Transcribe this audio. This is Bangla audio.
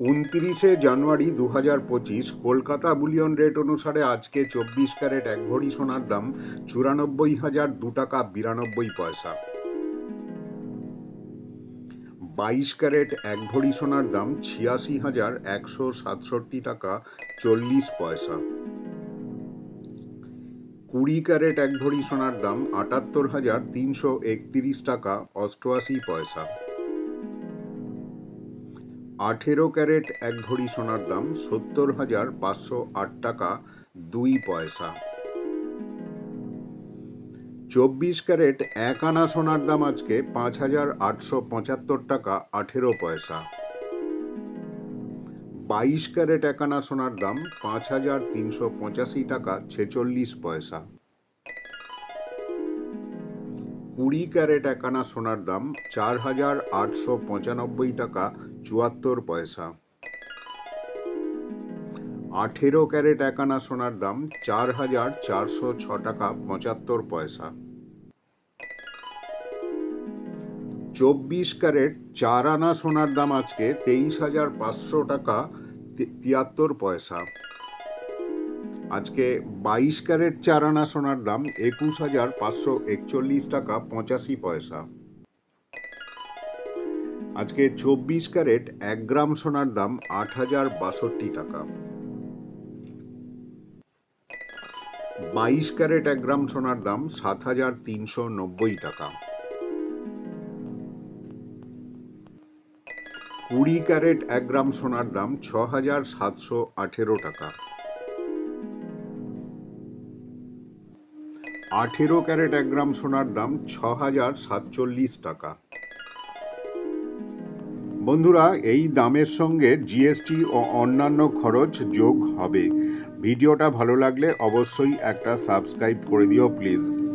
উনতিরিশে জানুয়ারি দু হাজার পঁচিশ কলকাতা বুলিয়ন রেট অনুসারে আজকে চব্বিশ ক্যারেট এক ভরি সোনার দাম চুরানব্বই হাজার দু টাকা বিরানব্বই পয়সা। বাইশ ক্যারেট এক ভরি সোনার দাম ছিয়াশি হাজার একশো সাতষট্টি টাকা চল্লিশ পয়সা। কুড়ি ক্যারেট এক ভরি সোনার দাম আটাত্তর হাজার তিনশো একত্রিশ টাকা অষ্টআশি পয়সা। আঠেরো ক্যারেট এক ভরি সোনার দাম, সত্তর হাজার পাঁচশো আট টাকা, দুই পয়সা। চব্বিশ ক্যারেট এক আনা সোনার দাম আজকে পাঁচ হাজার আটশো পঁচাত্তর টাকা, আঠেরো পয়সা। বাইশ ক্যারেট এক আনা সোনার দাম, পাঁচ হাজার তিনশো পঁচাশি টাকা, ছেচল্লিশ পয়সা। কুড়ি ক্যারেট এক আনা সোনার দাম চার হাজার আটশো পঁচানব্বই টাকা চুয়াত্তর পয়সা। আঠেরো ক্যারেট এক আনা সোনার দাম চার হাজার চারশো ছ টাকা পঁচাত্তর পয়সা। চব্বিশ ক্যারেট চার আনা সোনার দাম আজকে তেইশ হাজার পাঁচশো টাকা তিয়াত্তর পয়সা। আজকে বাইশ ক্যারেট চার আনা সোনার দাম একুশ হাজার পাঁচশো একচল্লিশ টাকা পঁচাশি পয়সা। আজকে চব্বিশ ক্যারেট এক গ্রাম সোনার দাম আট হাজার বাষট্টি টাকা। বাইশ ক্যারেট এক গ্রাম সোনার দাম সাত হাজার তিনশো নব্বই টাকা। কুড়ি ক্যারেট এক গ্রাম সোনার দাম ছ হাজার সাতশো আঠেরো টাকা। আঠেরো ক্যারেট এক গ্রাম সোনার দাম ছ হাজার সাতচল্লিশ টাকা। বন্ধুরা, এই দামের সঙ্গে জিএসটি ও অন্যান্য খরচ যোগ হবে। ভিডিওটা ভালো লাগলে অবশ্যই একটা সাবস্ক্রাইব করে দিও, প্লিজ।